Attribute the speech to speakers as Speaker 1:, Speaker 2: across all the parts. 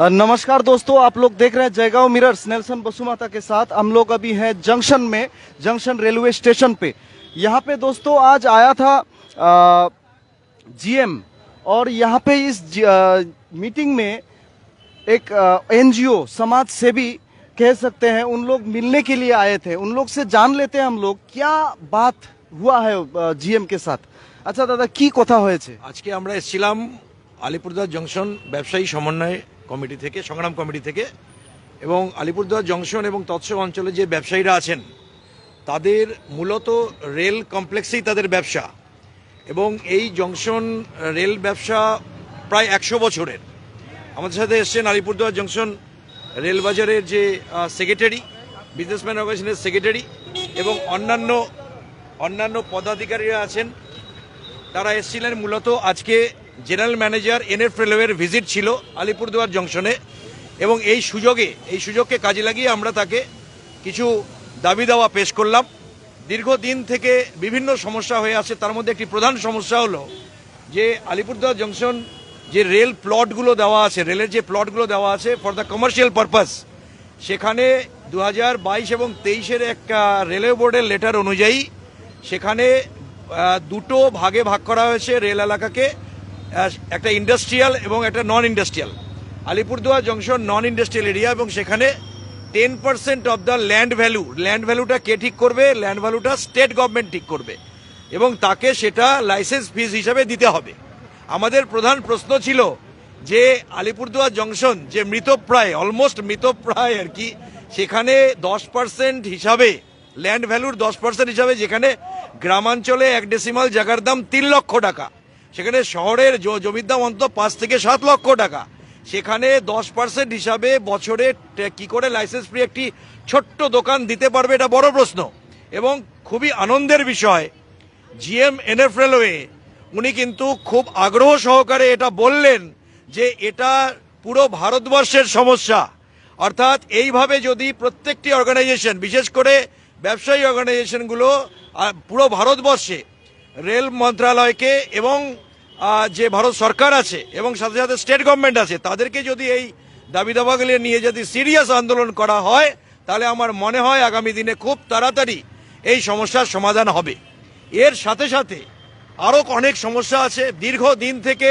Speaker 1: अ, नमस्कार दोस्तों आप लोग देख रहे हैं जयगांव मिरर्स नेल्सन बसुमाता के साथ हम लोग अभी हैं जंक्शन में जंक्शन रेलवे स्टेशन पे यहाँ पे दोस्तों आज आया था जीएम और यहाँ पे इस जी- अ, मीटिंग में एक एनजीओ समाज सेवी कह सकते हैं उन लोग मिलने के लिए आए थे उन लोग से जान लेते हैं हम लोग क्या बात हुआ है জিএম के साथ আচ্ছা দাদা কি কথা হয়েছে
Speaker 2: আজকে আমরা এসেছিলাম আলিপুরদুয়ার জংশন ব্যবসায়ী সমন্বয় কমিটি থেকে, সংগ্রাম কমিটি থেকে এবং আলিপুরদুয়ার জংশন এবং তৎসব অঞ্চলে যে ব্যবসায়ীরা আছেন, তাদের মূলত রেল কমপ্লেক্সেই তাদের ব্যবসা এবং এই জংশন রেল ব্যবসা প্রায় একশো বছরের। আমাদের সাথে এসছেন আলিপুরদুয়ার জংশন রেলবাজারের যে সেক্রেটারি বিজনেসম্যান অর্গানাইজেশনের সেক্রেটারি এবং অন্যান্য অন্যান্য পদাধিকারীরা আছেন। তারা এসেছিলেন মূলত আজকে জেনারেল ম্যানেজার এন এফ রেলওয়ের ভিজিট ছিল আলিপুরদুয়ার জংশনে, এবং এই সুযোগে, এই সুযোগকে কাজে লাগিয়ে আমরা তাকে কিছু দাবি দাওয়া পেশ করলাম। দীর্ঘদিন থেকে বিভিন্ন সমস্যা হয়ে আছে, তার মধ্যে একটি প্রধান সমস্যা হলো যে আলিপুরদুয়ার জংশন যে রেল প্লটগুলো দেওয়া আছে, রেলের যে প্লটগুলো দেওয়া আছে ফর দ্য কমার্শিয়াল পারপাস সেখানে দু বাইশ এবং তেইশের একটা রেলওয়ে বোর্ডের লেটার অনুযায়ী সেখানে দুটো ভাগে ভাগ করা হয়েছে রেল এলাকাকে। একটা ইন্ডাস্ট্রিয়াল এবং একটা non industrial Alipurduar junction non industrial area এবং সেখানে ten percent of the land value land ভ্যালুটা কে ঠিক করবে? ল্যান্ড ভ্যালুটা স্টেট গভর্নমেন্ট ঠিক করবে। এবং তাকে সেটা লাইসেন্স ফিস হিসাবে দিতে হবে। আমাদের প্রধান প্রশ্ন ছিল যে আলিপুরদুয়ার জংশন যে মৃতপ্রায় অলমোস্ট মৃতপ্রায় আর কি, সেখানে দশ পার্সেন্ট হিসাবে ল্যান্ড ভ্যালুর দশ পার্সেন্ট হিসাবে যেখানে গ্রামাঞ্চলে এক ডেসিমাল জায়গার দাম তিন লক্ষ টাকা। সেখানে শহরের জমির দাম অন্তত পাঁচ থেকে সাত লক্ষ টাকা। সেখানে দশ পার্সেন্ট হিসাবে বছরে কি করে লাইসেন্স ফ্রি একটি ছোট্ট দোকান দিতে পারবে এটা বড় প্রশ্ন। এবং খুবই আনন্দের বিষয় জিএম এনএফ রেলওয়ে উনি কিন্তু খুব আগ্রহ সহকারে এটা বললেন যে এটা পুরো ভারতবর্ষের সমস্যা। অর্থাৎ এইভাবে যদি প্রত্যেকটি অর্গানাইজেশন বিশেষ করে ব্যবসায়ী অর্গানাইজেশনগুলো পুরো ভারতবর্ষে রেল মন্ত্রণালয়কে এবং যে ভারত সরকার আছে এবং সাথে সাথে স্টেট গভর্নমেন্ট আছে, তাদেরকে যদি এই দাবি দাবাগুলি নিয়ে যদি সিরিয়াস আন্দোলন করা হয়, তাহলে আমার মনে হয় আগামী দিনে খুব তাড়াতাড়ি এই সমস্যার সমাধান হবে। এর সাথে সাথে আরও অনেক সমস্যা আছে দীর্ঘ দিন থেকে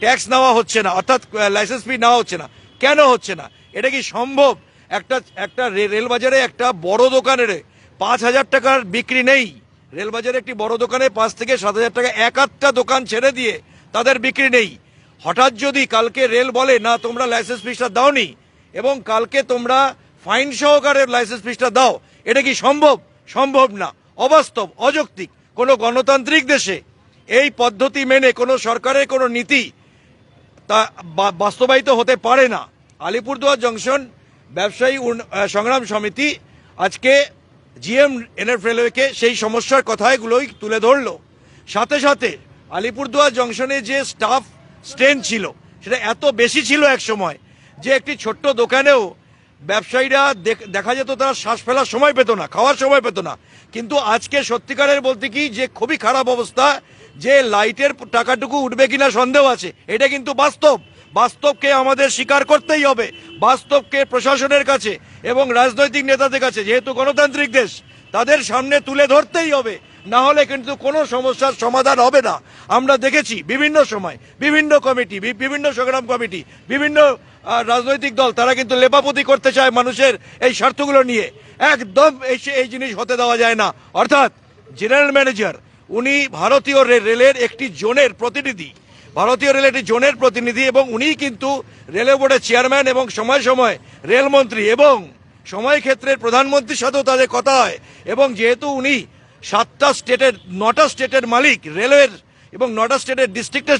Speaker 2: ট্যাক্স নেওয়া হচ্ছে না, অর্থাৎ লাইসেন্স ফি নেওয়া হচ্ছে না। কেন হচ্ছে না? এটা কি সম্ভব? একটা একটা রেলবাজারে একটা বড় দোকানের পাঁচ হাজার টাকার বিক্রি নেই। রেলবাজারে একটি বড় দোকানে পাঁচ থেকে সাত হাজার টাকা এক আধটা দোকান ছেড়ে দিয়ে তাদের বিক্রি নেই। হঠাৎ যদি কালকে রেল বলে, না, তোমরা লাইসেন্স ফিসটা দাওনি এবং কালকে তোমরা ফাইন সহকারে লাইসেন্স ফিসটা দাও, এটা কি সম্ভব? সম্ভব না। অবাস্তব, অযৌক্তিক। কোনো গণতান্ত্রিক দেশে এই পদ্ধতি মেনে কোনো সরকারের কোনো নীতি তা বাস্তবায়িত হতে পারে না। আলিপুরদুয়ার জংশন ব্যবসায়ী সংগ্রাম সমিতি আজকে জিএম এনএফ রেলওয়েকে সেই সমস্যার কথাগুলোই তুলে ধরলো। সাথে সাথে আলিপুরদুয়ার জংশনে যে স্টাফ স্ট্রেন ছিল, সেটা এত বেশি ছিল এক সময় যে একটি ছোট্ট দোকানেও ব্যবসায়ীরা দেখা যেত তারা শ্বাস ফেলার সময় পেত না, খাওয়ার সময় পেত না। কিন্তু আজকে সত্যিকারের বলতে কি যে খুবই খারাপ অবস্থা, যে লাইটের টাকাটুকু উঠবে কিনা সন্দেহ আছে, এটা কিন্তু বাস্তব। বাস্তবকে আমাদের স্বীকার করতেই হবে, বাস্তবকে প্রশাসনের কাছে এবং রাজনৈতিক নেতাদের কাছে, যেহেতু গণতান্ত্রিক দেশ, তাদের সামনে তুলে ধরতেই হবে। না হলে কিন্তু কোনো সমস্যার সমাধান হবে না। আমরা দেখেছি বিভিন্ন সময় বিভিন্ন কমিটি বিভিন্ন সংগ্রাম কমিটি, বিভিন্ন রাজনৈতিক দল, তারা কিন্তু লেপাপতি করতে চায় মানুষের এই স্বার্থগুলো নিয়ে। একদম এই জিনিস হতে দেওয়া যায় না। অর্থাৎ জেনারেল ম্যানেজার, উনি ভারতীয় রেলের একটি জোনের প্রতিনিধি। ভারতীয় রেল একটি জোনের প্রতিনিধি এবং উনি কিন্তু রেলওয়ে বোর্ডের চেয়ারম্যান এবং সময় সময় রেলমন্ত্রী এবং সময় ক্ষেত্রের প্রধানমন্ত্রীর সাথেও তাদের কথা হয়। এবং যেহেতু উনি সাতটা স্টেটের, নটা স্টেটের মালিক, রেলওয়ের এবং নটা স্টেটের ডিস্ট্রিক্টের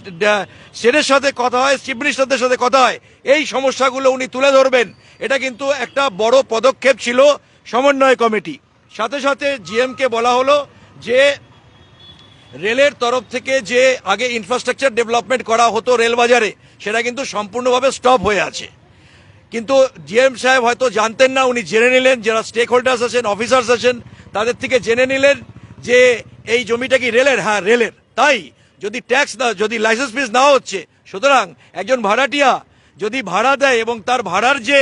Speaker 2: স্টেটের সাথে কথা হয় চিফ মিনিস্টারদের সাথে কথা হয়, এই সমস্যাগুলো উনি তুলে ধরবেন। এটা কিন্তু একটা বড় পদক্ষেপ ছিল সমন্বয় কমিটি। সাথে সাথে জিএমকে বলা হলো যে রেলের তরফ থেকে যে আগে ইনফ্রাস্ট্রাকচার ডেভেলপমেন্ট করা হতো রেল বাজারে সেটা কিন্তু সম্পূর্ণভাবে স্টপ হয়ে আছে। কিন্তু জিএম সাহেব হয়তো জানতেন না, উনি জেনে নিলেন, যারা স্টেক হোল্ডার্স আছেন অফিসার্স আছেন, তাদের থেকে জেনে নিলেন যে এই জমিটা কি রেলের? হ্যাঁ রেলের। তাই যদি ট্যাক্স না, যদি লাইসেন্স ফিস না হচ্ছে, সুতরাং একজন ভাড়াটিয়া যদি ভাড়া দেয় এবং তার ভাড়ার যে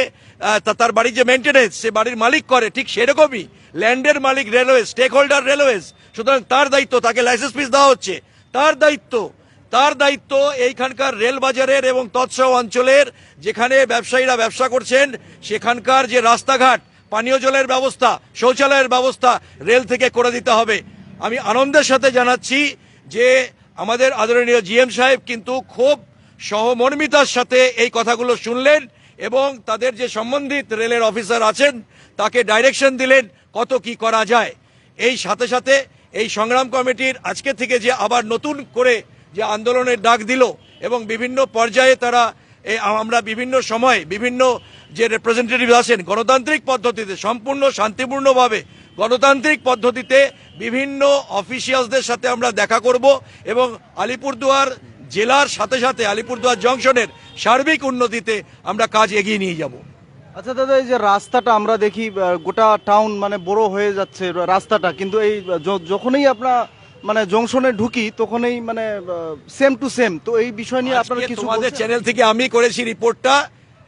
Speaker 2: তার বাড়ির যে মেনটেনেন্স সে বাড়ির মালিক করে, ঠিক সেরকমই ল্যান্ডের মালিক রেলওয়ে স্টেক হোল্ডার রেলওয়েজ সুতরাং তার দায়িত্ব তাকে লাইসেন্স ফিস দেওয়া হচ্ছে। তার দায়িত্ব তার দায়িত্ব এইখানকার রেল বাজারের এবং তৎসহ অঞ্চলের যেখানে ব্যবসায়ীরা ব্যবসা করছেন, সেখানকার যে রাস্তাঘাট, পানীয় জলের ব্যবস্থা, শৌচালয়ের ব্যবস্থা রেল থেকে করে দিতে হবে। আমি আনন্দের সাথে জানাচ্ছি যে আমাদের আদরণীয় জিএম সাহেব কিন্তু খুব সহমর্মিতার সাথে এই কথাগুলো শুনলেন এবং তাদের যে সম্বন্ধিত রেলের অফিসার আছেন, তাকে ডাইরেকশন দিলেন কত কি করা যায়। এই সাথে সাথে এই সংগ্রাম কমিটির আজকে থেকে যে আবার নতুন করে যে আন্দোলনের ডাক দিল এবং বিভিন্ন পর্যায়ে তারা আমরা বিভিন্ন সময় বিভিন্ন যে রিপ্রেজেন্টেটিভ আছেন, গণতান্ত্রিক পদ্ধতিতে সম্পূর্ণ শান্তিপূর্ণভাবে গণতান্ত্রিক পদ্ধতিতে বিভিন্ন অফিসিয়ালসদের সাথে আমরা দেখা করব এবং আলিপুরদুয়ার জেলার সাথে সাথে আলিপুরদুয়ার জংশনের সার্বিক উন্নতিতে আমরা কাজ এগিয়ে নিয়ে যাব।
Speaker 1: আচ্ছা দাদা এই যে রাস্তাটা আমরা দেখি গোটা টাউন মানে বড় হয়ে যাচ্ছে রাস্তাটা কিন্তু এই যখনই আপনার মানে জংশনে ঢুকি তখনই মানে সেম টু সেম তো এই বিষয় নিয়ে আপনারা কিছু বলছেন?
Speaker 2: চ্যানেল থেকে আমি করেছি রিপোর্টটা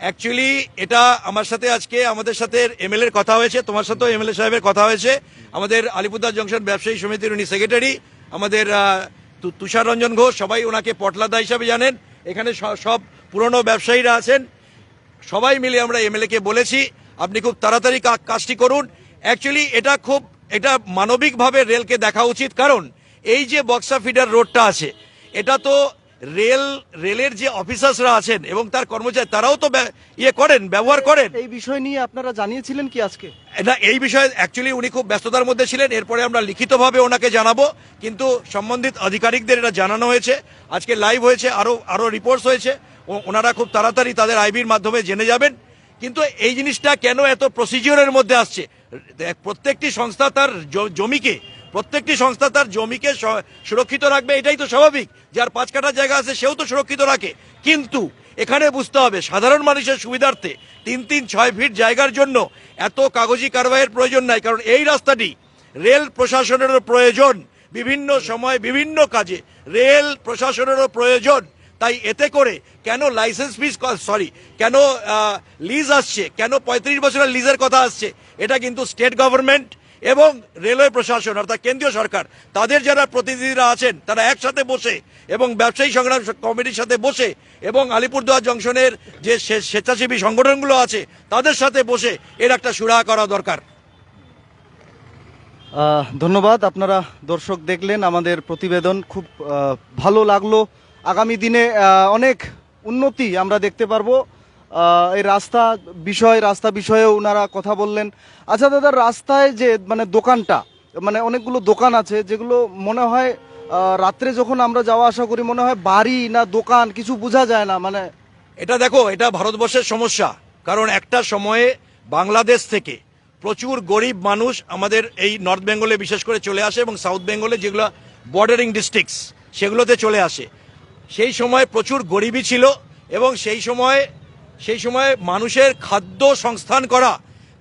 Speaker 2: অ্যাকচুয়ালি এটা আমার সাথে আজকে আমাদের সাথে এমএলএ এর কথা হয়েছে তোমার সাথেও এমএলএ সাহেবের কথা হয়েছে। আমাদের আলিপুরদার জংশন ব্যবসায়ী সমিতির উনি সেক্রেটারি আমাদের তুষার রঞ্জন ঘোষ, সবাই ওনাকে পটলাদা হিসাবে জানেন। এখানে সব পুরনো ব্যবসায়ীরা আছেন। সবাই মিলে আমরা এমএলএকে বলেছি, আপনি খুব তাড়াতাড়ি কাজটি করুন। অ্যাকচুয়ালি এটা খুব, এটা মানবিকভাবে রেলকে দেখা উচিত। কারণ, এই যে বক্সা ফিডার রোডটা আছে, এটা তো রেল রেলের যে অফিসার্সরা আছেন এবং তার কর্মচারী তারাও তো ইয়ে করেন ব্যবহার করেন।
Speaker 1: এই বিষয় নিয়ে আপনারা জানিয়েছিলেন কি আজকে?
Speaker 2: না এই বিষয়ে অ্যাকচুয়ালি উনি খুব ব্যস্ততার মধ্যে ছিলেন এরপরে আমরা লিখিতভাবে ওনাকে জানাব কিন্তু সম্বন্ধিত আধিকারিকদের এটা জানানো হয়েছে। আজকে লাইভ হয়েছে আরও আরও রিপোর্টস হয়েছে। ওনারা খুব তাড়াতাড়ি তাদের আইবির মাধ্যমে জেনে যাবেন। কিন্তু এই জিনিসটা কেন এত প্রসিজিওরের মধ্যে আসছে? প্রত্যেকটি সংস্থা তার জমিকে প্রত্যেকটি সংস্থা তার জমিকে সুরক্ষিত রাখবে, এটাই তো স্বাভাবিক। যার পাঁচ কাটা জায়গা আছে, সেও তো সুরক্ষিত রাখে। কিন্তু এখানে বুঝতে হবে, সাধারণ মানুষের সুবিধার্থে তিন তিন ছয় ফিট জায়গার জন্য এত কাগজি কারবাইয়ের প্রয়োজন নাই, কারণ এই রাস্তাটি রেল প্রশাসনেরও প্রয়োজন। বিভিন্ন সময় বিভিন্ন কাজে রেল প্রশাসনেরও প্রয়োজন। তাই এতে করে কেন লাইসেন্স ফিস সরি কেন লিজ আসছে, কেন পঁয়ত্রিশ বছরের লিজের কথা আসছে, এটা কিন্তু স্টেট গভর্নমেন্ট এবং রেলওয়ে প্রশাসন, অর্থাৎ কেন্দ্রীয় সরকার, তাদের যারা প্রতিনিধিরা আছেন, তারা একসাথে বসে এবং ব্যবসায়ী সংগ্রাম কমিটির সাথে বসে এবং আলিপুরদুয়ার জংশনের যে স্বেচ্ছাসেবী সংগঠনগুলো আছে, তাদের সাথে বসে এর একটা সুরাহা করা দরকার।
Speaker 1: ধন্যবাদ। আপনারা দর্শক দেখলেন আমাদের প্রতিবেদন। খুব ভালো লাগল। আগামী দিনে অনেক উন্নতি আমরা দেখতে পারব। এই রাস্তা বিষয়, রাস্তা বিষয়েও ওনারা কথা বললেন। আচ্ছা দাদা, রাস্তায় যে মানে দোকানটা মানে অনেকগুলো দোকান আছে, যেগুলো মনে হয় রাত্রে যখন আমরা যাওয়া আসা করি, মনে হয় বাড়ি না দোকান কিছু বোঝা যায় না মানে
Speaker 2: এটা দেখো, এটা ভারতবর্ষের সমস্যা। কারণ একটা সময়ে বাংলাদেশ থেকে প্রচুর গরিব মানুষ আমাদের এই নর্থ বেঙ্গলে বিশেষ করে চলে আসে এবং সাউথ বেঙ্গলে যেগুলো বর্ডারিং ডিস্ট্রিক্টস সেগুলোতে চলে আসে। সেই সময় প্রচুর গরিবই ছিল এবং সেই সময় সেই সময় মানুষের খাদ্য সংস্থান করা,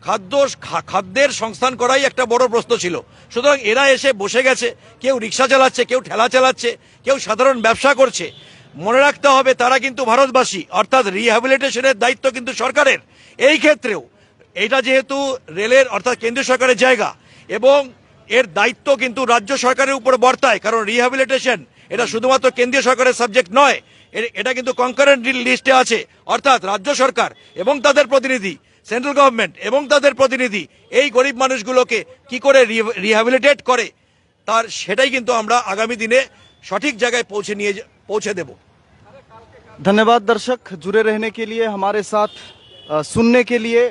Speaker 2: খাদ্য খাদ্যের সংস্থান করাই একটা বড় প্রশ্ন ছিল। সুতরাং এরা এসে বসে গেছে, কেউ রিক্সা চালাচ্ছে, কেউ ঠেলা চালাচ্ছে, কেউ সাধারণ ব্যবসা করছে। মনে রাখতে হবে তারা কিন্তু ভারতবাসী, অর্থাৎ রিহ্যাবিলিটেশনের দায়িত্ব কিন্তু সরকারের। এই ক্ষেত্রেও এটা যেহেতু রেলের, অর্থাৎ কেন্দ্রীয় সরকারের জায়গা এবং এর দায়িত্ব কিন্তু রাজ্য সরকারের উপর বর্তায়, কারণ রিহ্যাবিলিটেশন এটা শুধুমাত্র কেন্দ্রীয় সরকারের সাবজেক্ট নয় এটা কিন্তু কনকারেন্ট লিস্টে আছে অর্থাৎ রাজ্য সরকার এবং তাদের প্রতিনিধি সেন্ট্রাল গভর্নমেন্ট এবং তাদের প্রতিনিধি এই গরিব মানুষগুলোকে কি করে রিহ্যাবিলিটেট করে তার সেটাই কিন্তু আমরা আগামী দিনে সঠিক জায়গায় পৌঁছে নিয়ে যা- পৌঁছে দেব
Speaker 1: धन्यवाद दर्शक जुड़े रहने के लिए हमारे साथ अ, सुनने के लिए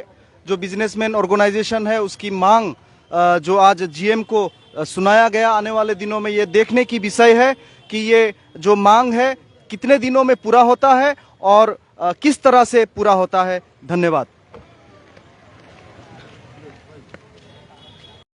Speaker 1: जो बिजनेसमैन ऑर्गेनाइजेशन है उसकी मांग अ, जो आज जीएम को अ, सुनाया गया आने वाले दिनों में ये देखने की विषय है कि ये जो मांग है कितने दिनों में पूरा होता है और किस तरह से पूरा होता है? धन्यवाद।